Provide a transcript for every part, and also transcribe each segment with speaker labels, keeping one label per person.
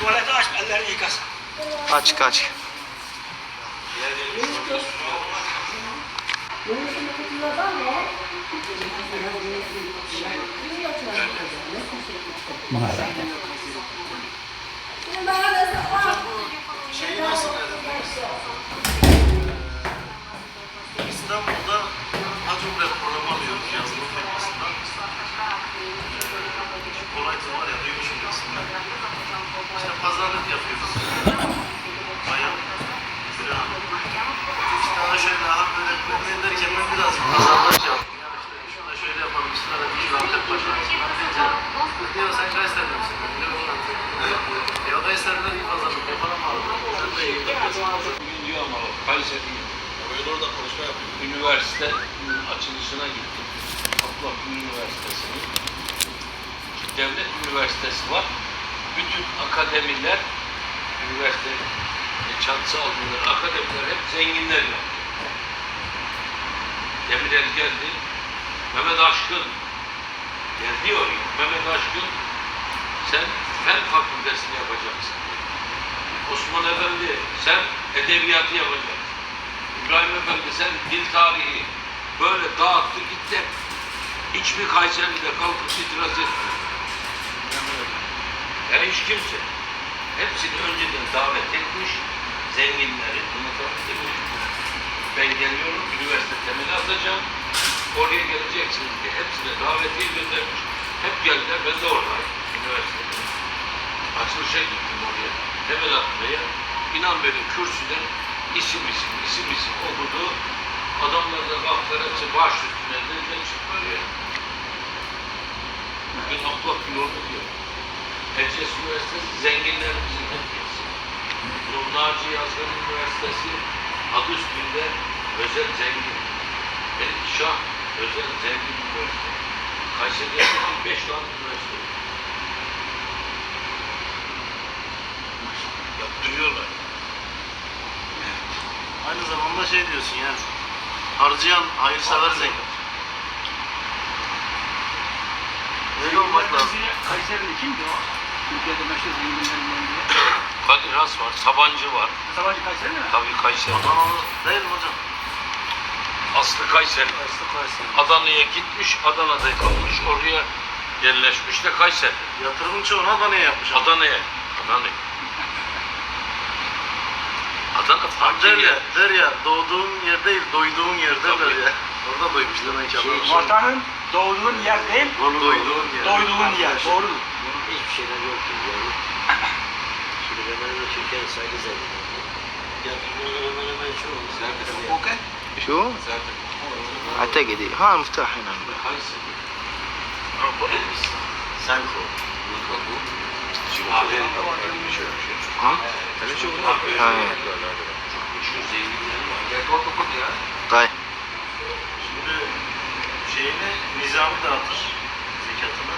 Speaker 1: Tuvaleti aç, ellerini yıkasın.
Speaker 2: Aç aç.
Speaker 3: Şeyi nasıl dediniz? İstanbul'da Hac Umre programı alıyoruz yazılım firmasından. Kolaycı var ya duymuşum aslında. İşte pazarlık yapıyoruz. Bayan, an. İşte daha şöyle hak öğretmenliği derken ben birazcık pazarlık yaptım. Yani işte şurada şöyle yapalım, arada bir Antep başarısından deyince diyor sen Kayseri'de misin? Diyor ondan. Ya Kayseri'den iyi pazarlık yapalım abi. Sen de iyi yapıyorsun.
Speaker 4: Bugün diyor ama bak, Kayseri
Speaker 3: Bugün orada konuşma yapıyor.
Speaker 4: Üniversite açılışına gittim. Abla Üniversitesi'nin devlet üniversitesi var. Bütün akademiler üniversite çatısı altında akademiler hep zenginler yaptı. Demirel geldi. Mehmet Aşkın geldi oraya. Mehmet Aşkın sen fen fakültesini yapacaksın. Osman Efendi sen edebiyatı yapacaksın. İbrahim Efendi sen dil tarihi böyle dağıttı gitti. Hiçbir Kayseri'de kalkıp itiraz etmiyor. Yani hiç kimse. Hepsini önceden davet etmiş, zenginleri anlatabildim mi? Ben geliyorum, üniversite temeli atacağım, oraya geleceksiniz diye hepsine davetiye göndermiş. Hep geldiler, ben de oradayım, üniversitede. Açılışa gittim oraya, temel atmaya. İnan beni kürsüden isim isim, isim isim okudu. Adamlar da kalktılar hepsi baş üstüne dediler çıkıyor ya. Bugün Abdullah Gül diyor. Erciyes Üniversitesi zenginlerimizin Erciyes'i. Nur Naci Yazgan Üniversitesi adı üstünde özel zengin. Melik Şah özel zengin üniversite. Kayseri'de 5 tane üniversite.
Speaker 3: Yaptırıyorlar. Aynı zamanda şey diyorsun yani. Harcayan hayırsever zengin. Öyle olmak lazım.
Speaker 1: Kayseri'de kimdi o? Türkiye'de meşhur zenginlerinden biri.
Speaker 4: Kadir Has var, Sabancı var.
Speaker 1: Savaşı Kayseri mi?
Speaker 4: Tabii Kayseri.
Speaker 3: Adanalı değil mi hocam?
Speaker 4: Aslı Kayseri.
Speaker 3: Aslı Kayseri.
Speaker 4: Adana'ya gitmiş, Adana'da kalmış, oraya yerleşmiş de Kayseri.
Speaker 3: Yatırımın çoğunu Adana'ya yapmış.
Speaker 4: Adana'ya. Adana'ya. Adana fakir
Speaker 3: der
Speaker 4: yer.
Speaker 3: ya, der ya doğduğun yer değil, doyduğun yer derler ya. Orada doymuş demek ki.
Speaker 1: Vatanın doğduğun yer değil,
Speaker 3: Doyduğun yer.
Speaker 1: doyduğun yer. Doğru
Speaker 5: Bunun hiçbir şeyden yoktur yani. Şimdi ben de Türkiye'nin sayılı zengin. Ya dünyanın hemen hemen çoğu.
Speaker 1: Okey.
Speaker 2: شو؟ اعتقد ها مفتاح هنا
Speaker 4: Kayseri.
Speaker 3: Sen
Speaker 2: ها؟ ها طيب
Speaker 3: Şimdi şeyini, nizamı dağıtır. Zekatını.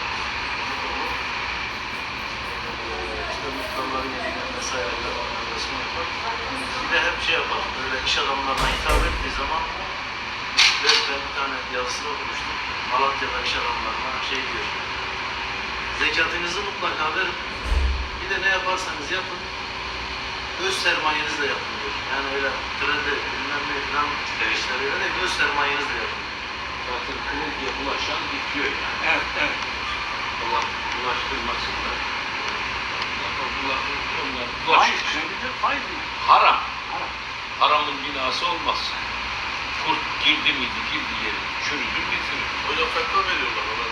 Speaker 3: İşte muhtarların elinden vesaire resmi yapar. Bir de hep şey yapar. Böyle iş adamlarına hitap ettiği zaman ben bir tane yazısını okumuştum. Malatya'da iş adamlarına şey diyor. Zekatınızı mutlaka verin. Bir de ne yaparsanız yapın. Öz sermayenizle yapın diyor. Yani öyle kredi, bilmem ne falan işleri öyle değil. Öz sermayenizle yapın.
Speaker 4: Zaten krediye bulaşan bitiyor yani.
Speaker 1: Evet, evet.
Speaker 4: Allah bulaştırmasın bunlar, onlar
Speaker 1: bulaşıyor. Hayır,
Speaker 4: Haram.
Speaker 1: Haram.
Speaker 4: Haramın binası olmaz. Kurt girdi miydi, girdi yeri. Çürüdü bitirir.
Speaker 3: Hocam fetva veriyorlar ona.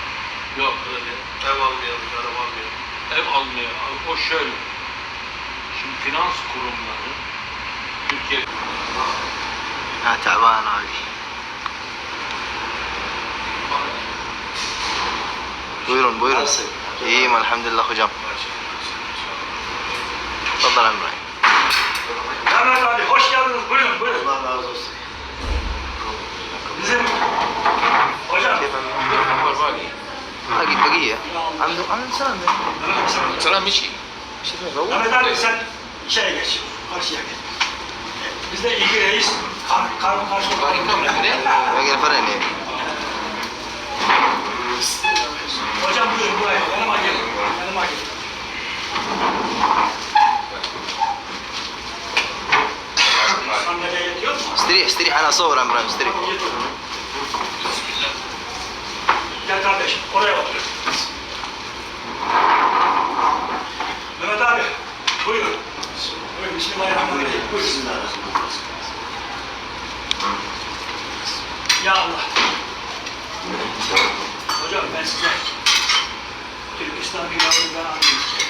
Speaker 4: Yok.
Speaker 3: Öyle. Ev almayalım, araba almayalım.
Speaker 4: Ev almayalım. O şöyle. Şimdi finans kurumları Türkiye...
Speaker 2: Ha, tavan abi. Buyurun buyurun. Nasıl? İyiyim elhamdülillah hocam. Maşallah. Muhterem Bey.
Speaker 1: Mehmet abi hoş geldiniz. Buyurun buyurun.
Speaker 3: Allah razı olsun.
Speaker 1: Bizim hocam.
Speaker 2: Lagi pagi ya. Ambil ambil
Speaker 4: selam ya.
Speaker 2: Selam bir şey. Bir şey yok.
Speaker 1: Mehmet abi sen şeye geç. Karşıya geç. Bizde ilgi reis kar kar karşı
Speaker 2: olarak. Bagi apa ini?
Speaker 1: Hocam buyurun buraya. Yanıma
Speaker 2: gelin. Yanıma gelin. يا عمران استريح
Speaker 1: Tamam, git. Gel kardeşim, oraya otur. Mehmet abi, buyurun. Buyurun, Bismillahirrahmanirrahim. Buyurun.
Speaker 5: Bismillahirrahmanirrahim.
Speaker 1: Ya Allah. Hocam ben size Türkistan pilavından anlayayım. Çap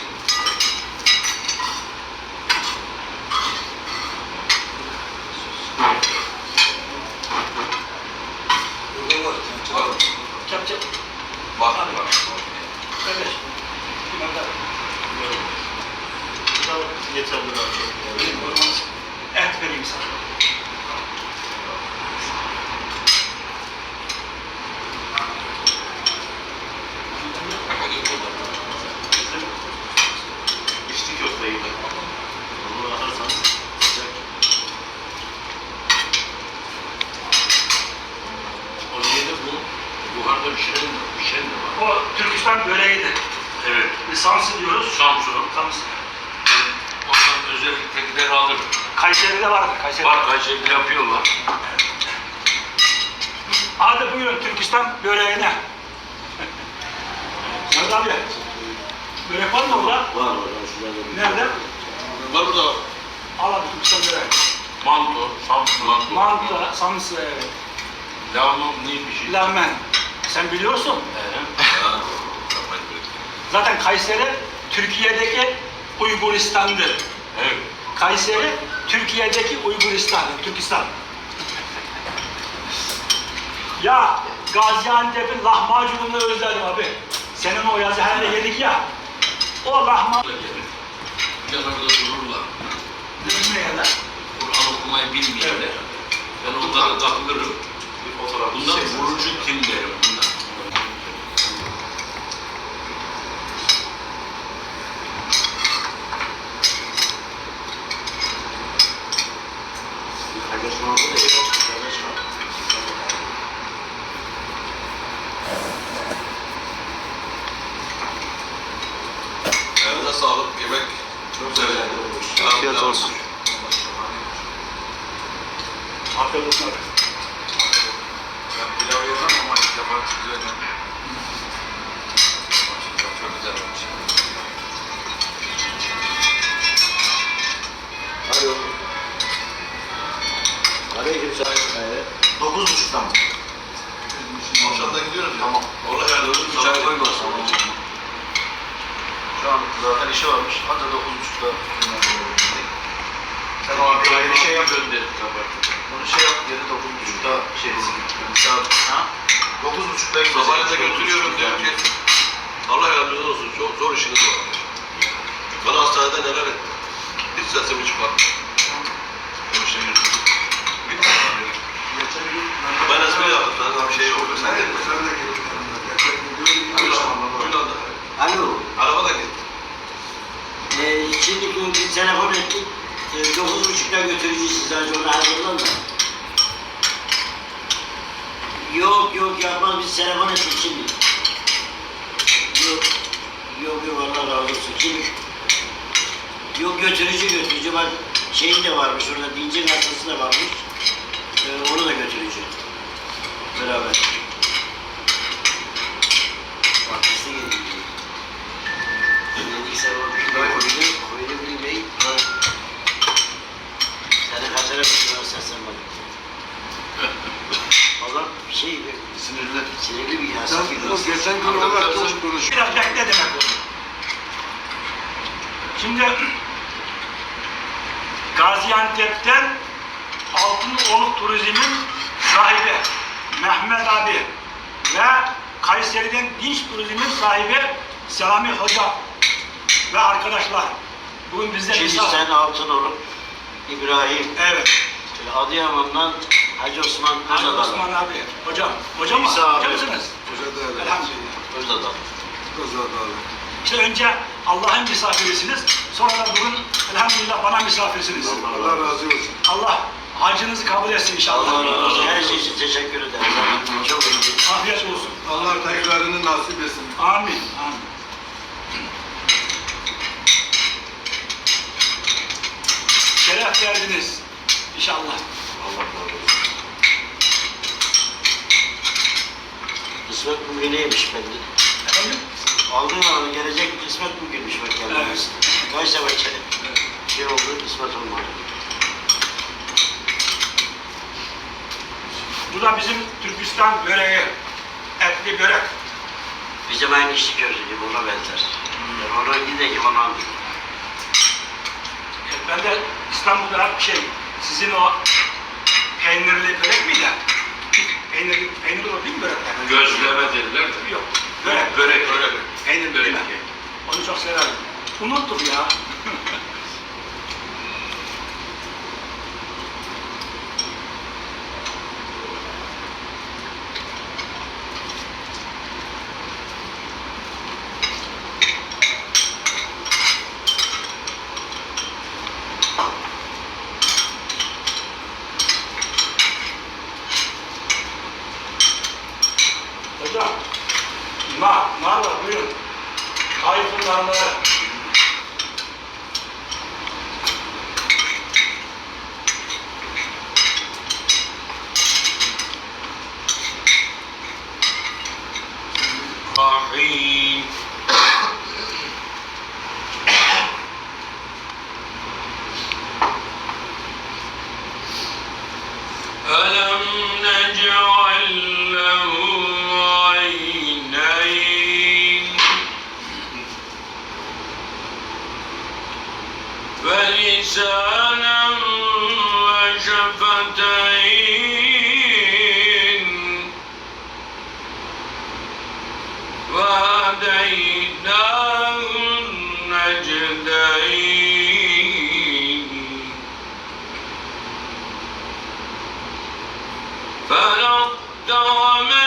Speaker 1: Türkistan böreğine. Mehmet abi. Börek var mı orada?
Speaker 5: Var var.
Speaker 1: Nerede?
Speaker 4: Var burada
Speaker 1: Al hadi Türkistan böreği.
Speaker 4: manto, Samsun manto.
Speaker 1: Mantı, samsı, evet.
Speaker 4: Lavma neymiş?
Speaker 1: lamen. Sen biliyorsun.
Speaker 4: Ee,
Speaker 1: Zaten Kayseri Türkiye'deki Uyguristan'dır.
Speaker 4: Evet.
Speaker 1: Kayseri Türkiye'deki Uyguristan, Türkistan. ya Gaziantep'in lahmacununu özledim abi. Senin o yazı her yedik ya. O lahmacun
Speaker 4: Yanımda dururlar.
Speaker 1: kadar?
Speaker 4: Kur'an okumayı bilmeyenler. Ben onlara takılırım.
Speaker 3: Bir fotoğraf.
Speaker 4: Bundan vurucu kim derim bundan.
Speaker 5: Kardeşim orada da ya. Kardeşim.
Speaker 6: Elinize sağlık. Yemek çok güzel.
Speaker 2: Afiyet olsun.
Speaker 1: Afiyet olsun abi.
Speaker 6: Ben pilav yemem ama ilk defa güzel yemek. Maşallah çok güzel olmuş.
Speaker 5: Alo. Aleyküm selam. Evet.
Speaker 3: Dokuz buçukta mı?
Speaker 6: Akşam da gidiyoruz.
Speaker 3: Tamam.
Speaker 6: Vallahi yani.
Speaker 3: Şu an zaten işi varmış. Anca dokuz buçukta. Sen o
Speaker 4: Bir
Speaker 3: abi
Speaker 4: ayrı
Speaker 3: şey yap. Onu şey yap. Yedi dokuz buçukta şeysin. Saat. Ha? Dokuz buçukta gidecek.
Speaker 6: Sabahleyin de götürüyorum diyor ki Allah yardımcınız olsun. Çok zor işiniz var. Bana hastanede neler etti. Hiç sesimi çıkarttı. İşe yürüdüm. Ben espri yaptım. Sana bir şey yok. Sen de Gülhan'da.
Speaker 5: Alo.
Speaker 6: Arabada git.
Speaker 5: Ee, şimdi bu telefon ettik. Ee, dokuz buçukta götüreceğiz sizi onu hazırlan da. Yok yok yapmaz biz telefon ettik şimdi. Yok. Yok yok Allah razı olsun. Şimdi Yok götürücü götürücü bak şeyin de varmış orada dincin hastası da varmış. Ee, onu da götürücü. Beraber. Bak işte geliyor. Dedik sen o bir koydun, koydun bir bey. Seni kaçara bir sen sen bak. Valla bir şey bir
Speaker 3: Sinirli.
Speaker 5: sinirli bir yasa gibi.
Speaker 6: geçen gün olarak çok konuşuyor.
Speaker 1: Biraz bekle demek oldu. Şimdi Gaziantep'ten Altın Oluk Turizm'in sahibi Mehmet abi ve Kayseri'den Dinç Turizm'in sahibi Selami Hoca ve arkadaşlar bugün bizde
Speaker 5: Şimdi
Speaker 1: misafir.
Speaker 5: sen altın olup İbrahim,
Speaker 1: Evet.
Speaker 5: Adıyaman'dan Hacı Osman
Speaker 1: Hacı. Osman abi. Hocam. Hocam mı?
Speaker 5: İsa abi.
Speaker 1: Hoca mısınız? Elhamdülillah.
Speaker 5: Özadağ.
Speaker 1: İşte önce Allah'ın misafirisiniz. Sonra da bugün elhamdülillah bana misafirsiniz.
Speaker 6: Allah razı olsun.
Speaker 1: Allah hacınızı kabul etsin inşallah.
Speaker 5: Allah razı olsun. Her şey için teşekkür ederim. Çok iyi.
Speaker 1: Afiyet olsun.
Speaker 6: Allah tekrarını nasip etsin.
Speaker 1: Amin. Amin. şeref verdiniz. İnşallah.
Speaker 3: Allah razı olsun.
Speaker 5: Kısmet bugüneymiş bende. Efendim? Aldın abi gelecek kısmet bugünmüş bak yani. Evet. Kaç zaman çelik. Evet. Şey oldu kısmet olmadı.
Speaker 1: Bu da bizim Türkistan böreği. Etli börek.
Speaker 5: Bizim aynı işi gördük gibi ona benzer. Hmm. Ona gideyim ona
Speaker 1: anlayayım. Ben de İstanbul'da şey, sizin o peynirli börek miydi? Peynirli, peynirli o değil mi börekler?
Speaker 4: Gözleme derler de.
Speaker 1: Yok. Börek.
Speaker 4: Börek, börek.
Speaker 1: Peynirli
Speaker 4: Börek.
Speaker 1: Onu çok severdim. Unuttum ya.
Speaker 4: فلقتهم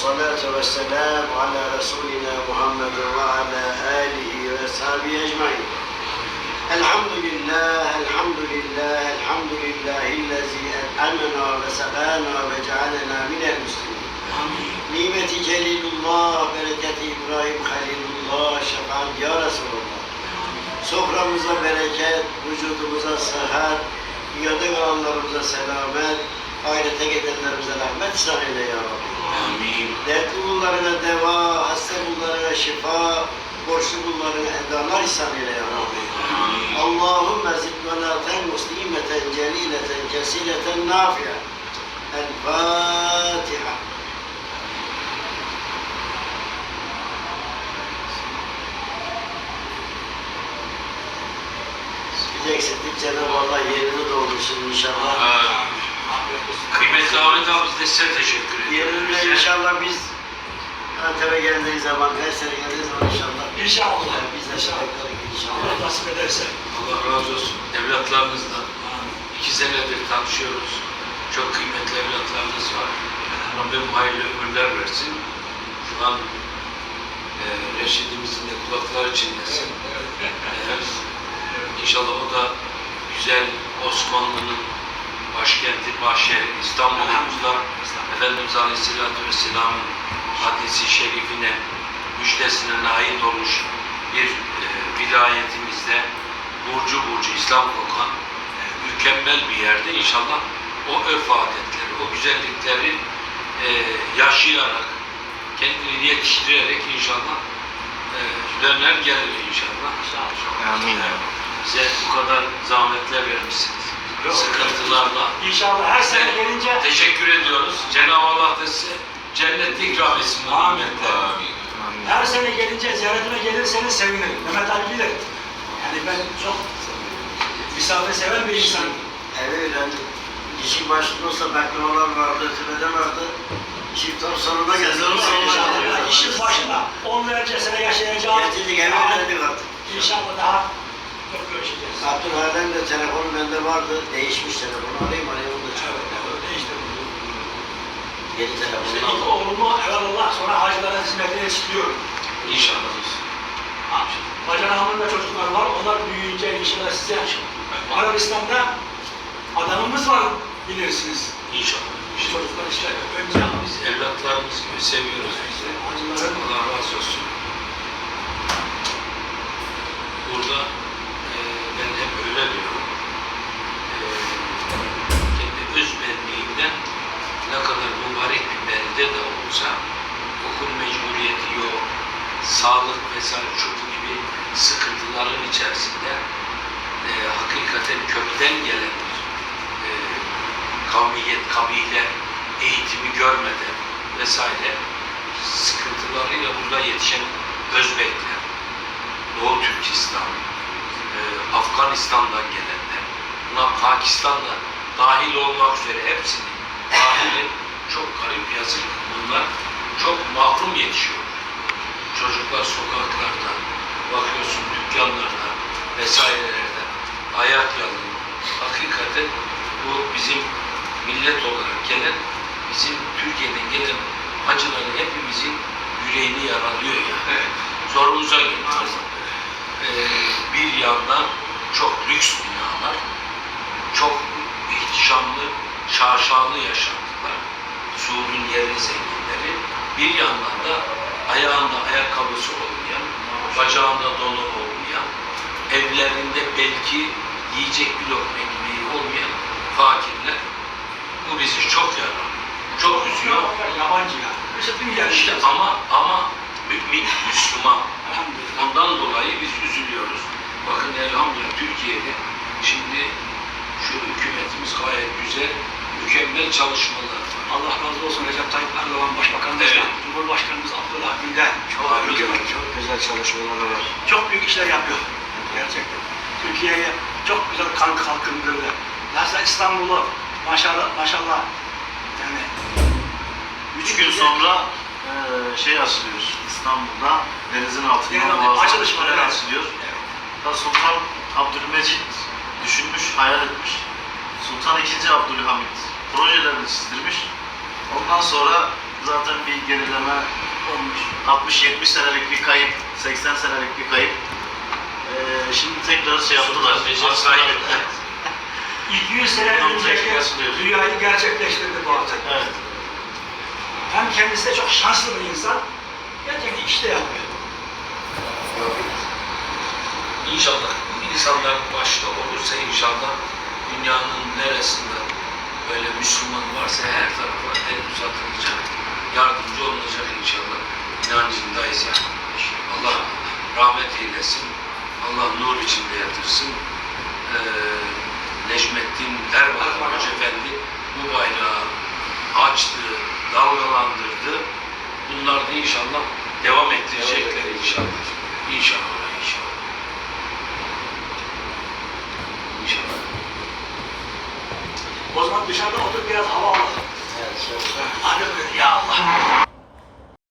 Speaker 5: والصلاة والسلام على رسولنا محمد وعلى آله وأصحابه أجمعين الحمد لله الحمد لله الحمد لله الذي أنعمنا وسقانا وجعلنا من المسلمين نعمة جليل الله بركة إبراهيم خليل الله شفاعة يا رسول الله Soframıza bereket, vücudumuza sıhhat, dünyada kalanlarımıza selamet, ahirete gidenlerimize rahmet ihsan eyle ya Rabbi.
Speaker 4: Amin.
Speaker 5: Dertli kullarına deva, hasta kullarına şifa, borçlu kullarına edalar ihsan eyle ya Rabbi. Allahümme zidvanaten muslimeten celileten cesileten nafiye. El Fatiha. Bir eksiklik Cenab-ı Allah yerini doldursun inşallah. Amin.
Speaker 4: Kıymetli Ahmet abi de size teşekkür ediyoruz.
Speaker 5: Yerinde inşallah biz Antep'e geldiği zaman, Kayseri geldiği zaman inşallah.
Speaker 1: İnşallah.
Speaker 5: Yani biz de şahitlik inşallah.
Speaker 1: Allah nasip ederse.
Speaker 4: Allah razı olsun. Evlatlarınızla iki senedir tanışıyoruz. Çok kıymetli evlatlarınız var. Rabbim hayırlı ömürler versin. Şu an e, Reşidimizin de kulakları çınlasın. E, inşallah o da güzel Osmanlı'nın başkenti, başşehri İstanbul'umuzda Efendimiz Aleyhisselatü Vesselam'ın hadisi şerifine, müjdesine nail olmuş bir e, vilayetimizde burcu burcu İslam kokan e, mükemmel bir yerde inşallah o örf adetleri, o güzellikleri e, yaşayarak, kendini yetiştirerek inşallah e, döner gelir inşallah.
Speaker 2: Amin.
Speaker 4: Bize bu kadar zahmetler vermişsiniz. Sıkıntılarla.
Speaker 1: İnşallah her sene gelince
Speaker 4: teşekkür ediyoruz. Cenab-ı Allah da size cennette ikram etsin.
Speaker 1: Amin. her sene gelince ziyaretime gelirseniz sevinirim. Mehmet Ali bilir. Yani ben çok misafir seven bir insan.
Speaker 5: Eve öğrendim. İşin başında olsa baklavalar vardı, tübede vardı. Geldi.
Speaker 3: Sezonun sonuna
Speaker 1: İnşallah
Speaker 3: geliyor.
Speaker 1: işin başında onlarca sene yaşayacağım.
Speaker 5: Getirdik eve
Speaker 1: Daha-
Speaker 5: öğrendik artık.
Speaker 1: İnşallah daha.
Speaker 5: Abdülhalem de telefonu bende vardı. Değişmiş telefonu. Arayayım arayayım onu da
Speaker 1: Evet,
Speaker 5: çıkar.
Speaker 1: evet, değişti.
Speaker 5: Yeni
Speaker 1: İşte
Speaker 5: telefonu
Speaker 1: ilk
Speaker 5: aldım.
Speaker 1: oğlumu evvelallah sonra hacılara hizmetine istiyorum.
Speaker 4: İnşallah.
Speaker 1: Bacanağımın da çocukları var. Onlar büyüyünce inşallah size Arabistan'da adamımız var bilirsiniz.
Speaker 4: İnşallah.
Speaker 1: Çocuklar işte önce
Speaker 4: Biz evlatlarımız gibi seviyoruz
Speaker 1: hacıların
Speaker 4: Allah razı olsun. Burada e, ben hep öyle diyorum. E, kendi öz benliğimden ne kadar mübarek bir belde de olsa okul mecburiyeti yok, sağlık vesaire şu bu gibi sıkıntıların içerisinde e, hakikaten kökten gelen bir e, kavmiyet, kabile eğitimi görmeden vesaire sıkıntılarıyla burada yetişen Özbekler, Doğu Türkistan, e, Afganistan'dan gelenler, buna Pakistan'da dahil olmak üzere hepsini dahil çok garip yazık bunlar çok mahrum yetişiyor. Çocuklar sokaklarda, bakıyorsun dükkanlarda vesairelerde ayak yalın. Hakikaten bu bizim millet olarak gelen, bizim Türkiye'den gelen hacıların hepimizin yüreğini yaralıyor yani. Zorumuza gidiyor. Ee, bir yandan çok lüks binalar, çok ihtişamlı, şaşalı yaşantılar, Suud'un yerli zenginleri. Bir yandan da ayağında ayakkabısı olmayan, bacağında donu olmayan, evlerinde belki yiyecek bir lokma ekmeği olmayan fakirler. Bu bizi çok yarar. Çok üzüyor.
Speaker 1: yabancı ya. Dünya
Speaker 4: İşte ama ama mümin, Müslüman. Ondan dolayı biz üzülüyoruz. Bakın elhamdülillah Türkiye'de şimdi şu hükümetimiz gayet güzel, mükemmel çalışmalar var.
Speaker 1: Allah razı olsun Recep Tayyip Erdoğan Başbakanımızla,
Speaker 4: Evet.
Speaker 1: Cumhurbaşkanımız Abdullah Gül'den çok, büyük, çok,
Speaker 2: Güzel çalışmaları var.
Speaker 1: çok büyük işler yapıyor. Gerçekten. Türkiye'ye çok güzel kan kalkındırdı. Mesela İstanbul'u maşallah, maşallah yani
Speaker 3: Üç gün sonra eee, şey açılıyor İstanbul'da denizin altında
Speaker 1: altında
Speaker 3: muazzam
Speaker 1: açılış var, evet.
Speaker 3: açılıyor. Da Sultan Abdülmecit düşünmüş, hayal etmiş. Sultan II. Abdülhamit projelerini çizdirmiş. Ondan sonra zaten bir gerileme olmuş. 60-70 senelik bir kayıp, 80 senelik bir kayıp. Eee, şimdi tekrar şey yaptılar.
Speaker 4: Recep
Speaker 3: Aslında-
Speaker 4: kaybettiler.
Speaker 1: 200 sene önceki dünyayı gerçekleştirdi bu artık.
Speaker 3: Evet.
Speaker 1: Hem kendisi de çok şanslı bir insan, gerçekten işte yapıyor.
Speaker 4: İnşallah insanlar başta olursa inşallah dünyanın neresinde böyle Müslüman varsa her tarafa el uzatılacak, yardımcı olunacak inşallah. İnancındayız yani. Allah rahmet eylesin. Allah nur içinde yatırsın. Ee, Necmettin Erbakan Hoca Efendi bu bayrağı açtı, dalgalandırdı. Bunlar da inşallah devam ettirecekler inşallah. İnşallah.
Speaker 1: Zaman dışarıda otur biraz hava alalım.
Speaker 5: Evet, söyle.
Speaker 1: Hadi ya Allah.